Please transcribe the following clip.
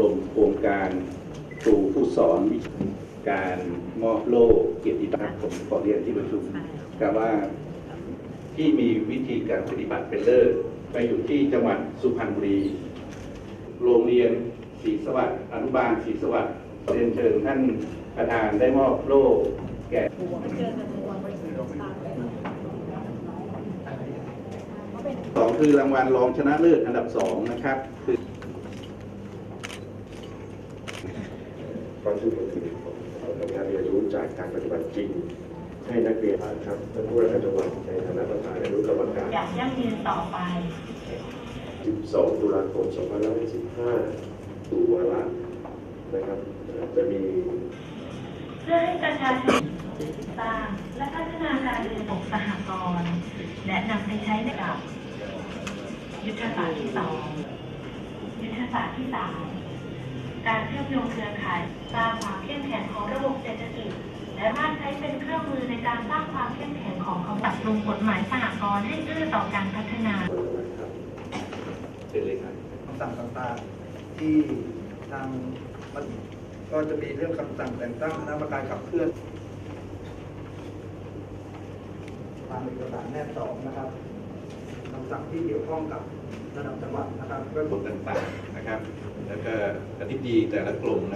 รมโครงการครูผู้สอนวิชาการมอบโล่เกียรติบัตรผมขอเรียนที่ประชุมครับว่าที่มีวิธีการปฏิบัติเป็นเลิศไปอยู่ที่จังหวัดสุพรรณบุรี โรงเรียนศรีสวัสดิ์อนุบาลศรีสวัสดิ์เรียนเชิญท่านประธานได้มอบโล่แก่สองคือรางวัลรองชนะเลิศอันดับสองนะครับคือ ความชื่นชมของการเรียนรู้จากการปฏิบัติจริง ให้นักเรียนครับท่านผู้ว่าการจังหวัดในฐานะประธานอนุกรรมการอย่างยั่งยืนต่อไป 12 ตุลาคม 2515สู่วาระนะครับเอ่อจะมี เพื่อให้ประชาชนสร้างและพัฒนาการเรียนของสหกรณ์และนำไปใช้ในกับ ยุทธศาสตร์ที่สองยุทธศาสตร์ที่สาม การเชื่อมโยงเครือข่ายสร้างความเข้มแข็งของระบบเศรษฐกิจ และบ้านใช้เป็นเครื่องมือในการสร้างความเข้มแข็งของขบวนปรุงกฎหมายสหกรณ์ให้เอื้อต่อการพัฒนาวันอะไรครับเป็นเลยครับคำสั่งต่างๆที่ทางมันก็จะมีเรื่องคำสั่งแต่งตั้งคณะกรรมการขับเคลื่อนตามเอกสารแนบสองนะครับ คำสั่งที่เกี่ยวข้องกับระดับจังหวัดนะครับก็บทต่างๆนะครับ แล้วก็อธิบดีแต่ละกลุ่มนะ